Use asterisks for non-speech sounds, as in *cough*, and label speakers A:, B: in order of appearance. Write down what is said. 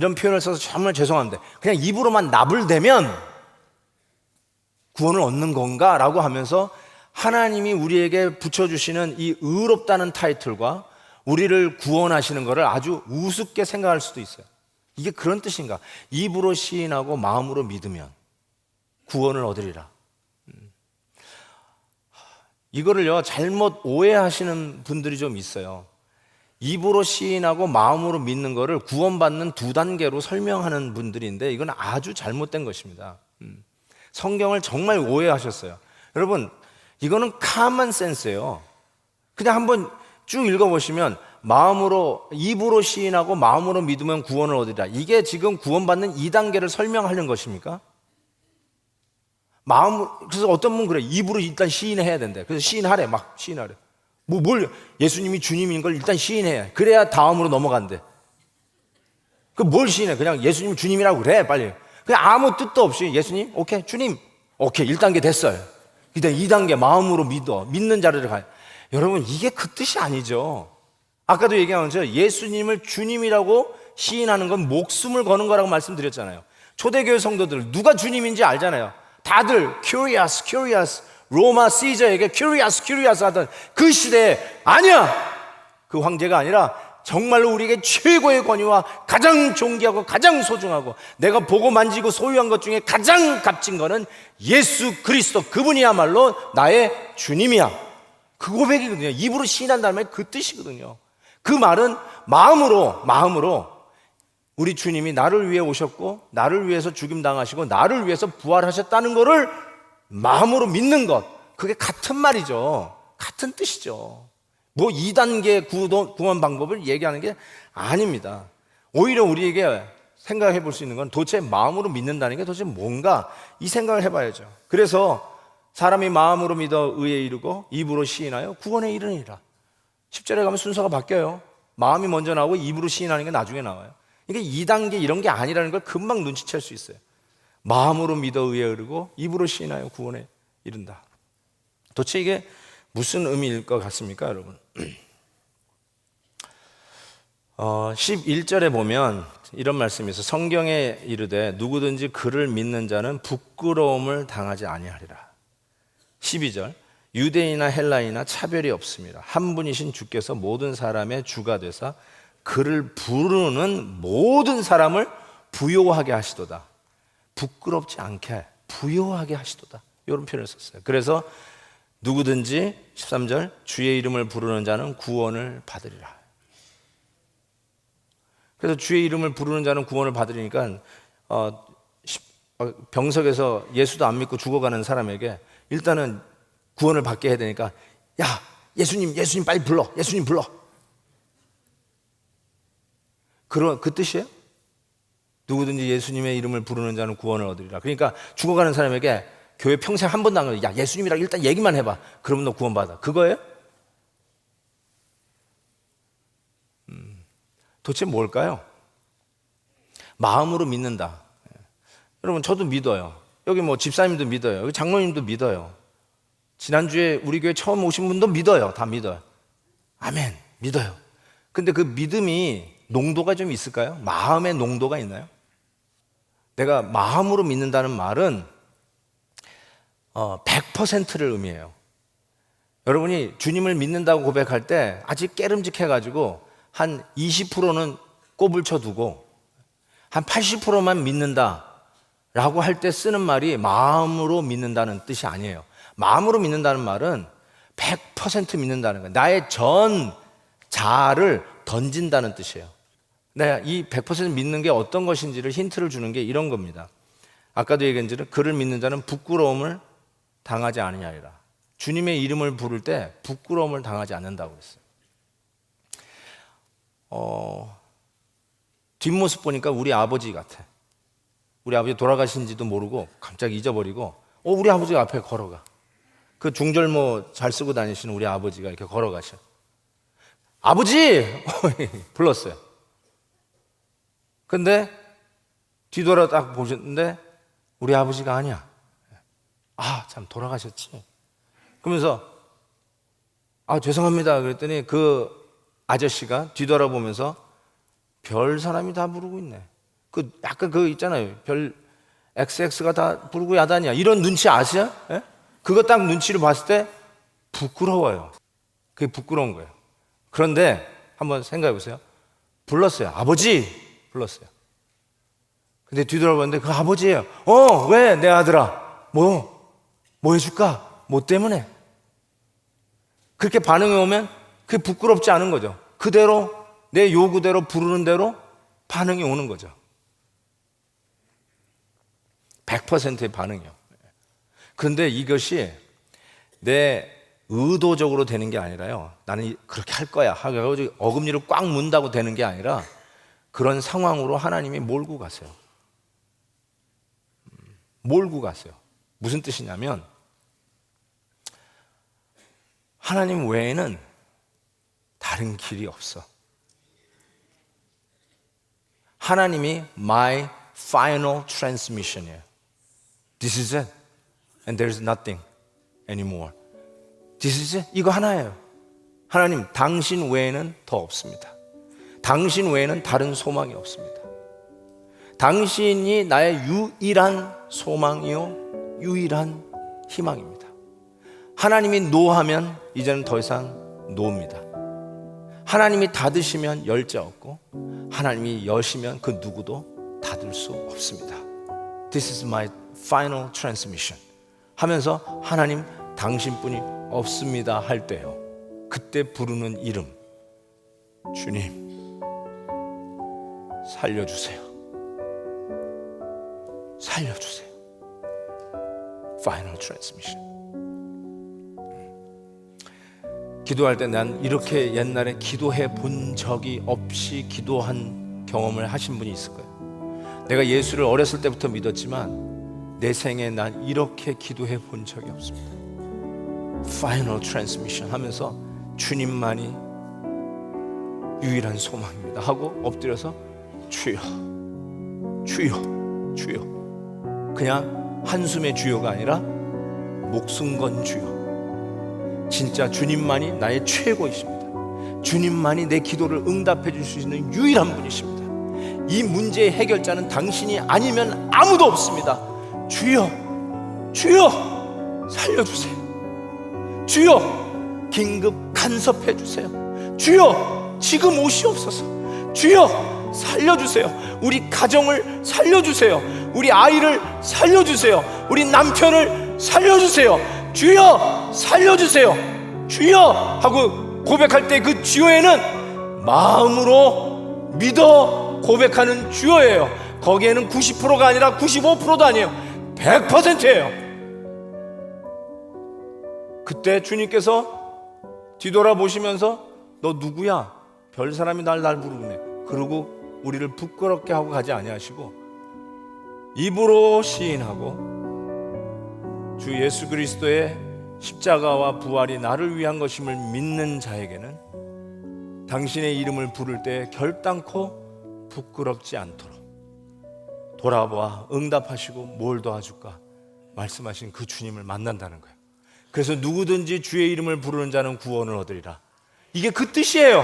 A: 이런 표현을 써서 정말 죄송한데 그냥 입으로만 납을 대면 구원을 얻는 건가라고 하면서 하나님이 우리에게 붙여주시는 이 의롭다는 타이틀과 우리를 구원하시는 것을 아주 우습게 생각할 수도 있어요. 이게 그런 뜻인가? 입으로 시인하고 마음으로 믿으면 구원을 얻으리라. 음. 이거를요, 잘못 오해하시는 분들이 좀 있어요. 입으로 시인하고 마음으로 믿는 것을 구원받는 두 단계로 설명하는 분들인데 이건 아주 잘못된 것입니다. 음. 성경을 정말 오해하셨어요. 여러분, 이거는 카만 센스예요. 그냥 한번 쭉 읽어보시면 마음으로 입으로 시인하고 마음으로 믿으면 구원을 얻으리라. 이게 지금 구원받는 2단계를 설명하는 것입니까? 마음 그래서 어떤 분 그래 입으로 일단 시인해야 된대. 그래서 시인하래 막 시인하래. 뭐 뭘 예수님이 주님인 걸 일단 시인해. 그래야 다음으로 넘어간대. 그 뭘 시인해? 그냥 예수님 주님이라고 그래 빨리. 그냥 아무 뜻도 없이 예수님 오케이 주님 오케이 1단계 됐어요. 그다음 2단계 마음으로 믿어 믿는 자리를 가요. 여러분 이게 그 뜻이 아니죠. 아까도 얘기한 것처럼 예수님을 주님이라고 시인하는 건 목숨을 거는 거라고 말씀드렸잖아요. 초대교회 성도들 누가 주님인지 알잖아요. 다들 curious, curious, 로마 시저에게 curious, curious 하던 그 시대에 아니야. 그 황제가 아니라 정말로 우리에게 최고의 권위와 가장 존귀하고 가장 소중하고 내가 보고 만지고 소유한 것 중에 가장 값진 거는 예수 그리스도 그분이야말로 나의 주님이야. 그 고백이거든요. 입으로 시인한다는 말이 그 뜻이거든요. 그 말은 마음으로 마음으로 우리 주님이 나를 위해 오셨고 나를 위해서 죽임 당하시고 나를 위해서 부활하셨다는 것을 마음으로 믿는 것 그게 같은 말이죠. 같은 뜻이죠. 뭐 2단계 구원 방법을 얘기하는 게 아닙니다. 오히려 우리에게 생각해 볼 수 있는 건 도대체 마음으로 믿는다는 게 도대체 뭔가 이 생각을 해봐야죠. 그래서 사람이 마음으로 믿어 의에 이르고 입으로 시인하여 구원에 이르니라. 10절에 가면 순서가 바뀌어요. 마음이 먼저 나오고 입으로 시인하는 게 나중에 나와요. 이게 2단계 이런 게 아니라는 걸 금방 눈치챌 수 있어요. 마음으로 믿어 의에 이르고 입으로 시인하여 구원에 이른다. 도대체 이게 무슨 의미일 것 같습니까, 여러분? *clears throat* 어, 11절에 보면 이런 말씀이 있어. 성경에 이르되 누구든지 그를 믿는 자는 부끄러움을 당하지 아니하리라. 12절. 유대인이나 헬라이나 차별이 없습니다. 한 분이신 주께서 모든 사람의 주가 되사 그를 부르는 모든 사람을 부요하게 하시도다. 부끄럽지 않게 부요하게 하시도다. 이런 표현을 썼어요. 그래서 누구든지 13절 주의 이름을 부르는 자는 구원을 받으리라. 그래서 주의 이름을 부르는 자는 구원을 받으리니까 어, 병석에서 예수도 안 믿고 죽어가는 사람에게 일단은 구원을 받게 해야 되니까 야 예수님 예수님 빨리 불러 예수님 불러 그런 그 뜻이에요? 누구든지 예수님의 이름을 부르는 자는 구원을 얻으리라. 그러니까 죽어가는 사람에게 교회 평생 한 번도 안 가요. 야 예수님이랑 일단 얘기만 해봐. 그러면 너 구원받아. 그거예요? 음, 도대체 뭘까요? 마음으로 믿는다. 여러분 저도 믿어요. 여기 뭐 집사님도 믿어요. 여기 장로님도 믿어요. 지난주에 우리 교회 처음 오신 분도 믿어요. 다 믿어요. 아멘. 믿어요. 근데 그 믿음이 농도가 좀 있을까요? 마음의 농도가 있나요? 내가 마음으로 믿는다는 말은 어, 100%를 의미해요. 여러분이 주님을 믿는다고 고백할 때 아직 깨름직해가지고 한 20%는 꼽을 쳐두고 한 80%만 믿는다 라고 할 때 쓰는 말이 마음으로 믿는다는 뜻이 아니에요. 마음으로 믿는다는 말은 100% 믿는다는 거예요. 나의 전 자아를 던진다는 뜻이에요. 내가 이 100% 믿는 게 어떤 것인지를 힌트를 주는 게 이런 겁니다. 아까도 얘기한 대로 그를 믿는 자는 부끄러움을 당하지 않으냐리라. 주님의 이름을 부를 때 부끄러움을 당하지 않는다고 그랬어요. 어, 뒷모습 보니까 우리 아버지 같아. 우리 아버지 돌아가신지도 모르고 갑자기 잊어버리고, 어, 우리 아버지가 앞에 걸어가. 그 중절모 잘 쓰고 다니시는 우리 아버지가 이렇게 걸어가셔. 아버지! *laughs* 불렀어요. 근데 뒤돌아 딱 보셨는데 우리 아버지가 아니야. 아, 참 돌아가셨지. 그러면서 아, 죄송합니다. 그랬더니 그 아저씨가 뒤돌아보면서 별 사람이 다 부르고 있네. 그 약간 그 있잖아요. 별 XX가 다 부르고 야단이야. 이런 눈치 아세요? 예? 그거 딱 눈치를 봤을 때 부끄러워요. 그게 부끄러운 거예요. 그런데 한번 생각해 보세요. 불렀어요. 아버지 불렀어요. 근데 뒤돌아봤는데 그 아버지예요. 어, 왜 내 아들아? 뭐? 뭐 해줄까? 뭐 때문에? 그렇게 반응이 오면 그게 부끄럽지 않은 거죠. 그대로 내 요구대로 부르는 대로 반응이 오는 거죠. 100%의 반응이요. 그런데 이것이 내 의도적으로 되는 게 아니라요. 나는 그렇게 할 거야. 하고 어금니를 꽉 문다고 되는 게 아니라 그런 상황으로 하나님이 몰고 가세요. 음, 몰고 가세요. 무슨 뜻이냐면 하나님 외에는 다른 길이 없어. 하나님이 my final transmission이에요. This is it. And there is nothing anymore. This is it. 이거 하나예요. 하나님, 당신 외에는 더 없습니다. 당신 외에는 다른 소망이 없습니다. 당신이 나의 유일한 소망이요, 유일한 희망입니다. 하나님이 노하면 이제는 더 이상 노입니다. 하나님이 닫으시면 열자 없고 하나님이 여시면 그 누구도 닫을 수 없습니다. This is my final transmission. 하면서 하나님 당신뿐이 없습니다 할 때요. 그때 부르는 이름 주님 살려주세요. 살려주세요. Final transmission. 기도할 때 난 이렇게 옛날에 기도해 본 적이 없이 기도한 경험을 하신 분이 있을 거예요. 내가 예수를 어렸을 때부터 믿었지만 내 생에 난 이렇게 기도해 본 적이 없습니다. Final transmission 하면서 주님만이 유일한 소망입니다. 하고 엎드려서 주여, 주여, 주여. 그냥 한숨의 주여가 아니라 목숨 건 주여. 진짜 주님만이 나의 최고이십니다. 주님만이 내 기도를 응답해 줄 수 있는 유일한 분이십니다. 이 문제의 해결자는 당신이 아니면 아무도 없습니다. 주여, 주여, 살려주세요. 주여, 긴급 간섭해 주세요. 주여, 지금 오시옵소서. 주여, 살려주세요. 우리 가정을 살려주세요. 우리 아이를 살려주세요. 우리 남편을 살려주세요. 주여, 살려주세요. 주여! 하고 고백할 때 그 주여에는 마음으로 믿어 고백하는 주여예요. 거기에는 90%가 아니라 95%도 아니에요. 100%예요. 그때 주님께서 뒤돌아보시면서 너 누구야? 별 사람이 날 날 부르네. 그러고 우리를 부끄럽게 하고 가지 아니하시고 입으로 시인하고 주 예수 그리스도의 십자가와 부활이 나를 위한 것임을 믿는 자에게는 당신의 이름을 부를 때 결단코 부끄럽지 않도록 돌아와 응답하시고 뭘 도와줄까 말씀하신 그 주님을 만난다는 거예요. 그래서 누구든지 주의 이름을 부르는 자는 구원을 얻으리라. 이게 그 뜻이에요.